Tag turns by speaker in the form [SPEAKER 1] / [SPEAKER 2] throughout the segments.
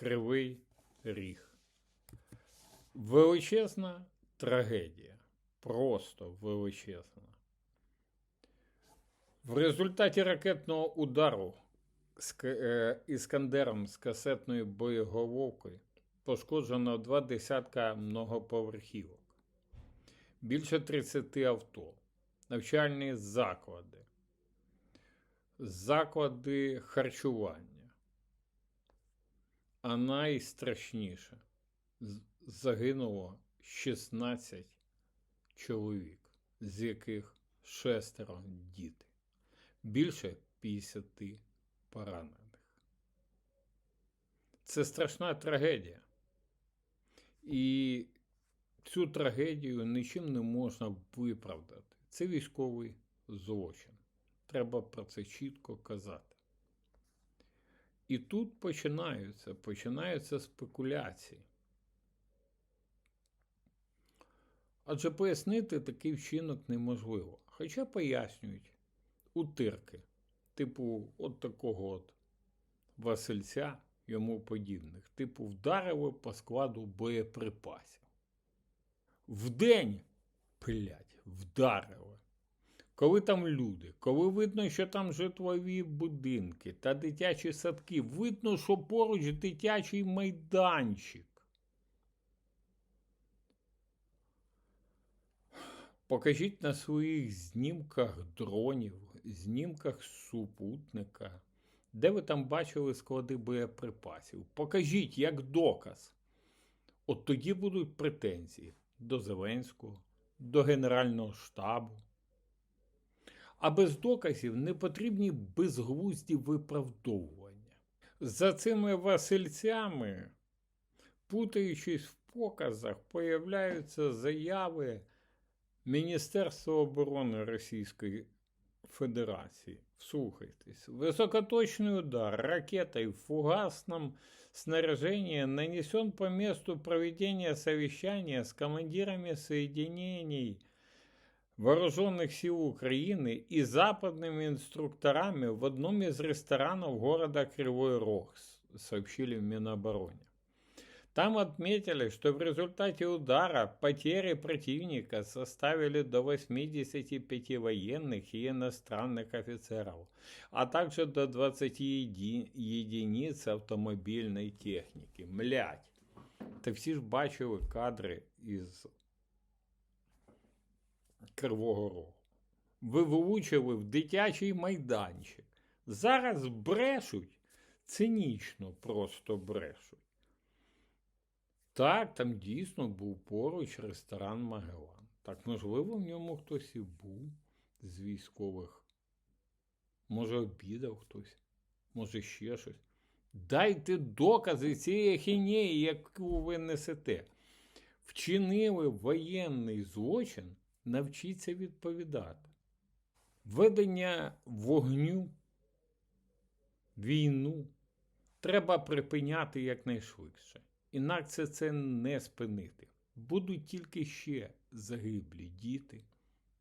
[SPEAKER 1] Кривий Ріг. Величезна трагедія. Просто величезна. В результаті ракетного удару е, іскандером з касетною боєголовкою пошкоджено два десятка многоповерхівок, більше 30 авто, навчальні заклади, заклади харчування. А найстрашніше загинуло 16 чоловік, з яких шестеро діти, більше 50 поранених. Це страшна трагедія. І цю трагедію нічим не можна виправдати. Це військовий злочин. Треба про це чітко казати. І тут починаються, починаються спекуляції. Адже пояснити такий вчинок неможливо. Хоча пояснюють утирки, типу от такого от Васильця йому подібних, типу вдарили по складу боєприпасів. Вдень, блядь, вдарили. Коли там люди, коли видно, що там житлові будинки та дитячі садки, видно, що поруч дитячий майданчик. Покажіть на своїх знімках дронів, знімках супутника, де ви там бачили склади боєприпасів. Покажіть як доказ. От тоді будуть претензії до Зеленського, до Генерального штабу. А без доказів не потрібні безглузді виправдовування. За цими Васильцями, путаючись в показах, появляються заяви Міністерства оборони Російської Федерации. Вслухайтесь. Высокоточный удар ракетой в фугасном снаряжении нанесен по месту проведения совещания с командирами соединений Вооруженных сил Украины и западными инструкторами в одном из ресторанов города Кривой Рог, сообщили в Минобороне. Там отметили, что в результате удара потери противника составили до 85 военных и иностранных офицеров, а также до 20 еди- единиц автомобильной техники. Млять. Та всі ж бачили кадри із Кривого Рогу. Ви влучили в дитячий майданчик. Зараз брешуть, цинічно просто брешуть. Так, там дійсно був поруч ресторан Магелан. Так, можливо, в ньому хтось і був з військових. Може, обідав хтось, може ще щось. Дайте докази цієї ахінеї, яку ви несете. Вчинили воєнний злочин, навчіться відповідати. Ведення вогню, війну треба припиняти якнайшвидше. Інакше це не спинити. Будуть тільки ще загиблі діти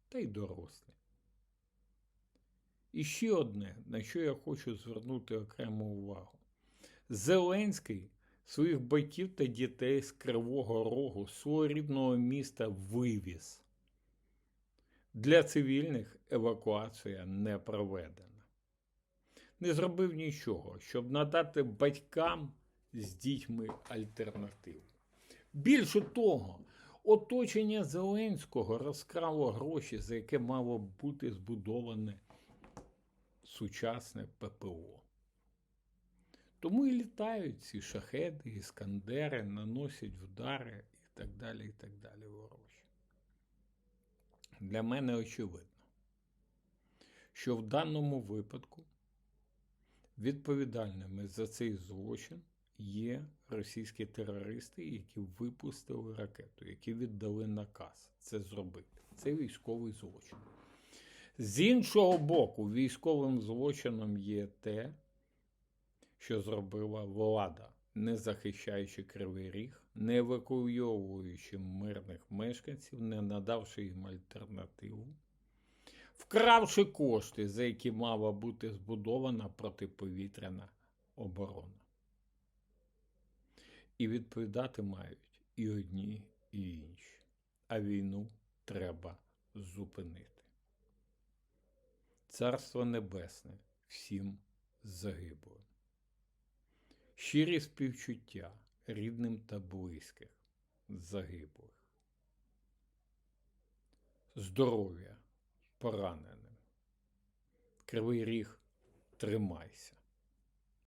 [SPEAKER 1] та й дорослі. І ще одне, на що я хочу звернути окрему увагу. Зеленський своїх батьків та дітей з Кривого Рогу, свого рідного міста вивіз. Для цивільних евакуація не проведена. Не зробив нічого, щоб надати батькам з дітьми альтернативу. Більше того, оточення Зеленського розкрало гроші, за яке мало бути збудоване сучасне ППО. Тому і літають ці шахеди, іскандери, наносять вдари і так далі, і так далі ворожі. Для мене очевидно, що в даному випадку відповідальними за цей злочин є російські терористи, які випустили ракету, які віддали наказ це зробити. Це військовий злочин. З іншого боку, військовим злочином є те, що зробила влада, не захищаючи кривий ріг, не евакуйовуючи мирних мешканців, не надавши їм альтернативу, вкравши кошти, за які мала бути збудована протиповітряна оборона. І відповідати мають і одні, і інші. А війну треба зупинити. Царство Небесне всім загиблим. Щирі співчуття рідним та близьких загиблих. Здоров'я пораненим. Кривий ріг, тримайся.